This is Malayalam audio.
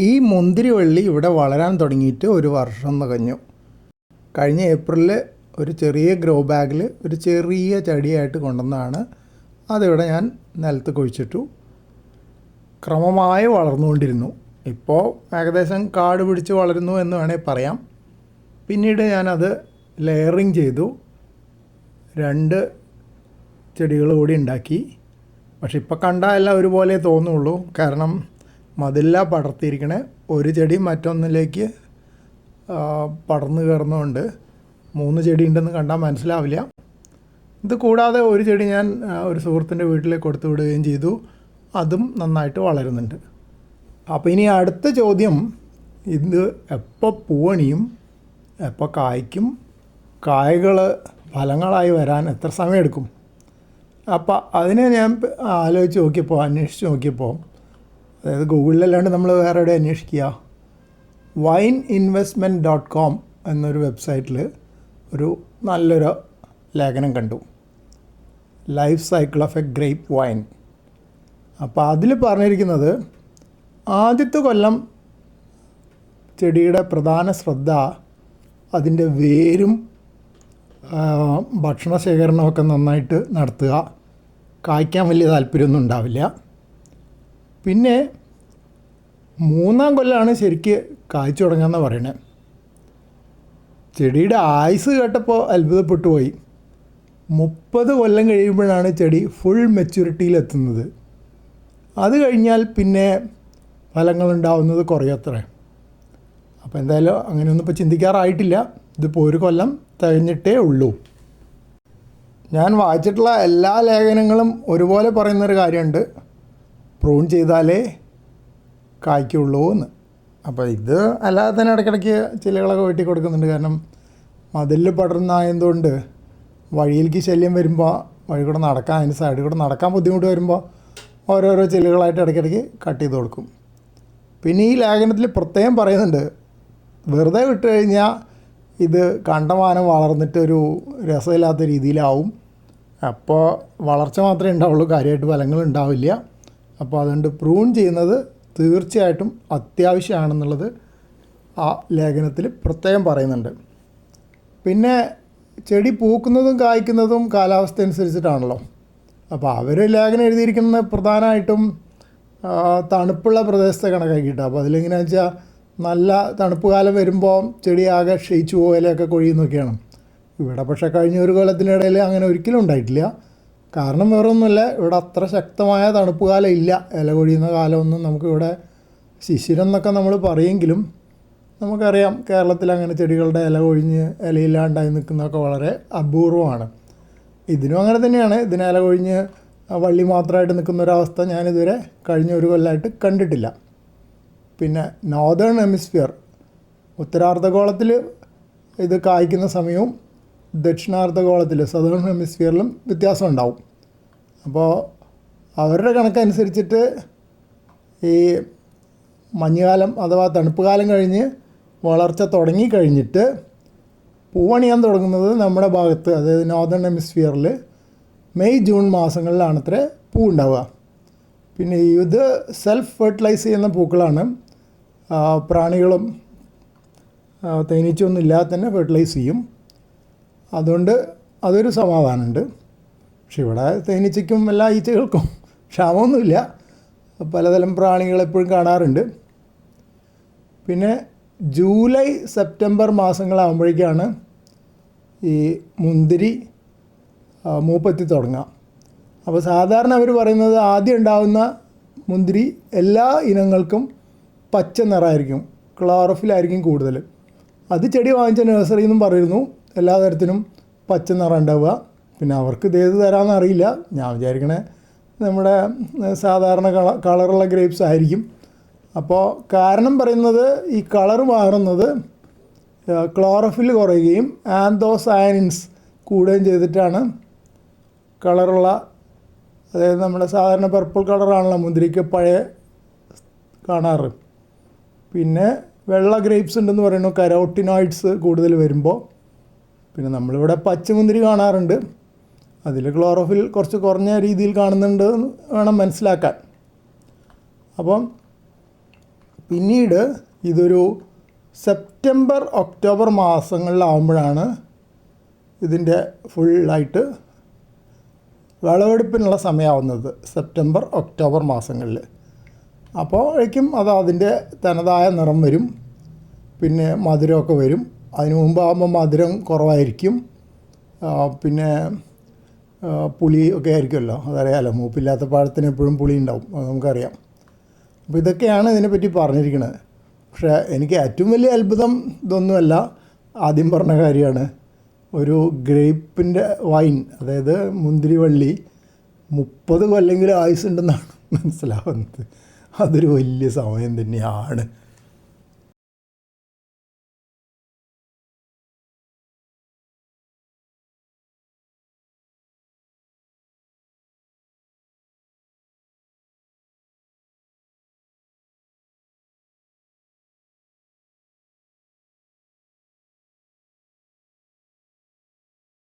ഈ മുന്തിരിവള്ളി ഇവിടെ വളരാൻ തുടങ്ങിയിട്ട് ഒരു വർഷം തികഞ്ഞു. കഴിഞ്ഞ ഏപ്രിലിൽ ഒരു ചെറിയ ഗ്രോ ബാഗിൽ ഒരു ചെറിയ ചെടിയായിട്ട് കൊണ്ടുവന്നതാണ് അതിവിടെ ഞാൻ നിലത്ത് കുഴിച്ചിട്ടു. ക്രമമായി വളർന്നുകൊണ്ടിരുന്നു. ഇപ്പോൾ ഏകദേശം കാട് പിടിച്ച് വളരുന്നു എന്ന് വേണമെങ്കിൽ പറയാം. പിന്നീട് ഞാനത് ലെയറിങ് ചെയ്തു. രണ്ട് ചെടികൾ കൂടി ഉണ്ടാക്കി. പക്ഷെ ഇപ്പോൾ കണ്ടാൽ എല്ലാം ഒരുപോലെ തോന്നുള്ളൂ. കാരണം മതില്ല പടർത്തിയിരിക്കണേ. ഒരു ചെടി മറ്റൊന്നിലേക്ക് പടർന്നു കയറുന്നതുകൊണ്ട് മൂന്ന് ചെടി ഉണ്ടെന്ന് കണ്ടാൽ മനസ്സിലാവില്ല. ഇത് കൂടാതെ ഒരു ചെടി ഞാൻ ഒരു സുഹൃത്തിന്റെ വീട്ടിലേക്ക് കൊടുത്തു വിടുകയും ചെയ്തു. അതും നന്നായിട്ട് വളരുന്നുണ്ട്. അപ്പോൾ ഇനി അടുത്ത ചോദ്യം ഇത് എപ്പോൾ പൂവണിയും എപ്പോൾ കായ്ക്കും കായകൾ ഫലങ്ങളായി വരാൻ എത്ര സമയമെടുക്കും? അപ്പോൾ അതിനെ ഞാൻ ആലോചിച്ച് നോക്കിയപ്പോൾ അന്വേഷിച്ച് നോക്കിയപ്പോൾ അതായത് ഗൂഗിളിലല്ലാണ്ട് നമ്മൾ വേറെ എവിടെ അന്വേഷിക്കുക. വൈൻ ഇൻവെസ്റ്റ്മെന്റ് ഡോട്ട് കോം എന്നൊരു വെബ്സൈറ്റിൽ ഒരു നല്ലൊരു ലേഖനം കണ്ടു. Life cycle of a grape wine. അപ്പോൾ അതിൽ പറഞ്ഞിരിക്കുന്നത് ആദ്യത്തെ കൊല്ലം ചെടിയുടെ പ്രധാന ശ്രദ്ധ അതിന്റെ വേരും ഭക്ഷണ ശേഖരണമൊക്കെ നന്നായിട്ട് നടത്തുക. കായ്ക്കാൻ വലിയ താല്പര്യമൊന്നും ഉണ്ടാവില്ല. പിന്നെ മൂന്നാം കൊല്ലമാണ് ശരിക്ക് കായ്ച്ചു തുടങ്ങുകയെന്ന് പറയണേ. ചെടിയുടെ ആയുസ് കേട്ടപ്പോൾ അത്ഭുതപ്പെട്ടു പോയി. മുപ്പത് കൊല്ലം കഴിയുമ്പോഴാണ് ചെടി ഫുൾ മെച്യൂരിറ്റിയിലെത്തുന്നത് അത് കഴിഞ്ഞാൽ പിന്നെ ഫലങ്ങളുണ്ടാവുന്നത് കുറയത്രേ. അപ്പോൾ എന്തായാലും അങ്ങനെയൊന്നും ഇപ്പോൾ ചിന്തിക്കാറായിട്ടില്ല. ഇതിപ്പോൾ ഒരു കൊല്ലം തികഞ്ഞിട്ടേ ഉള്ളൂ. ഞാൻ വായിച്ചിട്ടുള്ള എല്ലാ ലേഖനങ്ങളും ഒരുപോലെ പറയുന്നൊരു കാര്യമുണ്ട്. പ്രൂൺ ചെയ്താലേ കായ്ക്കുള്ളൂ എന്ന്. അപ്പോൾ ഇത് അല്ലാതെ തന്നെ ഇടയ്ക്കിടയ്ക്ക് ചില്ലകളൊക്കെ വെട്ടി കൊടുക്കുന്നുണ്ട്. കാരണം മതിലിൽ പടർന്നായതുകൊണ്ട് വഴിയിലേക്ക് ശല്യം വരുമ്പോൾ വഴി കൂടെ നടക്കാൻ അതിന് സൈഡിൽ കൂടെ നടക്കാൻ ബുദ്ധിമുട്ട് വരുമ്പോൾ ഓരോരോ ചില്ലുകളായിട്ട് ഇടയ്ക്കിടയ്ക്ക് കട്ട് ചെയ്ത് കൊടുക്കും. പിന്നെ ഈ ലേഖനത്തിൽ പ്രത്യേകം പറയുന്നുണ്ട് വെറുതെ വിട്ട് കഴിഞ്ഞാൽ ഇത് കണ്ടമാനം വളർന്നിട്ട് ഒരു രസമില്ലാത്ത രീതിയിലാവും. അപ്പോൾ വളർച്ച മാത്രമേ ഉണ്ടാവുള്ളൂ കാര്യമായിട്ട് ഫലങ്ങൾ ഉണ്ടാവില്ല. അപ്പോൾ അതുകൊണ്ട് പ്രൂൺ ചെയ്യുന്നത് തീർച്ചയായിട്ടും അത്യാവശ്യമാണെന്നുള്ളത് ആ ലേഖനത്തിൽ പ്രത്യേകം പറയുന്നുണ്ട്. പിന്നെ ചെടി പൂക്കുന്നതും കായ്ക്കുന്നതും കാലാവസ്ഥ അനുസരിച്ചിട്ടാണല്ലോ. അപ്പോൾ അവർ ലേഖനം എഴുതിയിരിക്കുന്നത് പ്രധാനമായിട്ടും തണുപ്പുള്ള പ്രദേശത്തെ കണക്കാക്കിയിട്ടാണ് അപ്പോൾ അതിലെങ്ങനെയാണെന്ന് വെച്ചാൽ നല്ല തണുപ്പ് കാലം വരുമ്പോൾ ചെടി ആകെ ക്ഷയിച്ചു പോകലൊക്കെ കൊഴിയുന്നൊക്കെയാണ്. ഇവിടെ പക്ഷേ കഴിഞ്ഞ ഒരു കൊല്ലത്തിനിടയിൽ അങ്ങനെ ഒരിക്കലും ഉണ്ടായിട്ടില്ല. കാരണം വേറൊന്നുമില്ല. ഇവിടെ അത്ര ശക്തമായ തണുപ്പ് കാലം ഇല്ല. ഇല കൊഴിയുന്ന കാലമൊന്നും നമുക്കിവിടെ ശിശിരം എന്നൊക്കെ നമ്മൾ പറയുമെങ്കിലും നമുക്കറിയാം കേരളത്തിൽ അങ്ങനെ ചെടികളുടെ ഇല കൊഴിഞ്ഞ് ഇലയില്ലാണ്ടായി നിൽക്കുന്നതൊക്കെ വളരെ അപൂർവമാണ്. ഇതിനും അങ്ങനെ തന്നെയാണ്. ഇതിന് ഇല കൊഴിഞ്ഞ് വള്ളി മാത്രമായിട്ട് നിൽക്കുന്ന ഒരവസ്ഥ ഞാനിതുവരെ കഴിഞ്ഞ ഒരു കൊല്ലമായിട്ട് കണ്ടിട്ടില്ല. പിന്നെ നോർത്തേൺ എമിസ്ഫിയർ ഉത്തരാർദ്ധഗോളത്തിൽ ഇത് കായ്ക്കുന്ന സമയവും ദക്ഷിണാർദ്ധഗോളത്തിൽ സദേൺ ഹെമിസ്ഫിയറിലും വ്യത്യാസം ഉണ്ടാവും. അപ്പോൾ അവരുടെ കണക്കനുസരിച്ചിട്ട് ഈ മഞ്ഞുകാലം അഥവാ തണുപ്പ് കാലം കഴിഞ്ഞ് വളർച്ച തുടങ്ങിക്കഴിഞ്ഞിട്ട് പൂവണിയാൻ തുടങ്ങുന്നത് നമ്മുടെ ഭാഗത്ത് അതായത് നോർത്തേൺ ഹെമിസ്ഫിയറിൽ മെയ് ജൂൺ മാസങ്ങളിലാണത്രേ പൂ ഉണ്ടാവുക പിന്നെ ഇത് സെൽഫ് ഫെർട്ടിലൈസ് ചെയ്യുന്ന പൂക്കളാണ്. പ്രാണികളും തേനീച്ചൊന്നും ഇല്ലാതെ തന്നെ ഫെർട്ടിലൈസ് ചെയ്യും. അതുകൊണ്ട് അതൊരു സമാധാനമുണ്ട്. പക്ഷെ ഇവിടെ തേനീച്ചയ്ക്കും എല്ലാ ഈച്ചകൾക്കും ക്ഷാമമൊന്നുമില്ല. പലതരം പ്രാണികൾ എപ്പോഴും കാണാറുണ്ട്. പിന്നെ ജൂലൈ സെപ്റ്റംബർ മാസങ്ങളാകുമ്പോഴേക്കാണ് ഈ മുന്തിരി മൂപ്പത്തി തുടങ്ങുക. അപ്പോൾ സാധാരണ അവർ പറയുന്നത് ആദ്യം ഉണ്ടാകുന്ന മുന്തിരി എല്ലാ ഇനങ്ങൾക്കും പച്ച നിറമായിരിക്കും ക്ലോറഫിലായിരിക്കും കൂടുതൽ. അത് ചെടി വാങ്ങിച്ച നഴ്സറിയിൽ നിന്നും പറയുന്നു എല്ലാ തരത്തിലും പച്ച നിറം ഉണ്ടാവുക പിന്നെ അവർക്ക് ഇത് ഏത് തരാമെന്ന് അറിയില്ല. ഞാൻ വിചാരിക്കണേ നമ്മുടെ സാധാരണ കള കളറുള്ള ഗ്രേപ്സ് ആയിരിക്കും. അപ്പോൾ കാരണം പറയുന്നത് ഈ കളർ മാറുന്നത് ക്ലോറഫിൽ കുറയുകയും ആന്തോസയനിൻസ് കൂടുകയും ചെയ്തിട്ടാണ് കളറുള്ള അതായത് നമ്മുടെ സാധാരണ പർപ്പിൾ കളറാണല്ലോ മുന്തിരിക്ക് പഴയ കാണാറ്. പിന്നെ വെള്ള ഗ്രേപ്സ് ഉണ്ടെന്ന് പറയുന്നു കരോട്ടിനോയിഡ്സ് കൂടുതൽ വരുമ്പോൾ. പിന്നെ നമ്മളിവിടെ പച്ചമുന്തിരി കാണാറുണ്ട്. അതിൽ ക്ലോറോഫിൽ കുറച്ച് കുറഞ്ഞ രീതിയിൽ കാണുന്നുണ്ട് എന്ന് വേണം മനസ്സിലാക്കാൻ. അപ്പം പിന്നീട് ഇതൊരു സെപ്റ്റംബർ ഒക്ടോബർ മാസങ്ങളിലാവുമ്പോഴാണ് ഇതിന്റെ ഫുള്ളായിട്ട് വിളവെടുപ്പിനുള്ള സമയമാവുന്നത് സെപ്റ്റംബർ ഒക്ടോബർ മാസങ്ങളിൽ. അപ്പോഴേക്കും അത് അതിന്റെ തനതായ നിറം വരും. പിന്നെ മധുരമൊക്കെ വരും. അതിന് മുമ്പാകുമ്പോൾ മധുരം കുറവായിരിക്കും. പിന്നെ പുളി ഒക്കെ ആയിരിക്കുമല്ലോ. അതറിയാമല്ലോ മൂപ്പില്ലാത്ത പഴത്തിന് എപ്പോഴും പുളി ഉണ്ടാവും. അത് നമുക്കറിയാം. അപ്പോൾ ഇതൊക്കെയാണ് ഇതിനെപ്പറ്റി പറഞ്ഞിരിക്കുന്നത് പക്ഷേ എനിക്ക് ഏറ്റവും വലിയ അത്ഭുതം ഇതൊന്നുമല്ല. ആദ്യം പറഞ്ഞ കാര്യമാണ്. ഒരു ഗ്രേപ്പിന്റെ വൈൻ അതായത് മുന്തിരിവള്ളി മുപ്പത് കൊല്ലെങ്കിലും ആയുസ് ഉണ്ടെന്നാണ് മനസ്സിലാവുന്നത്. അതൊരു വലിയ സമയം തന്നെയാണ്.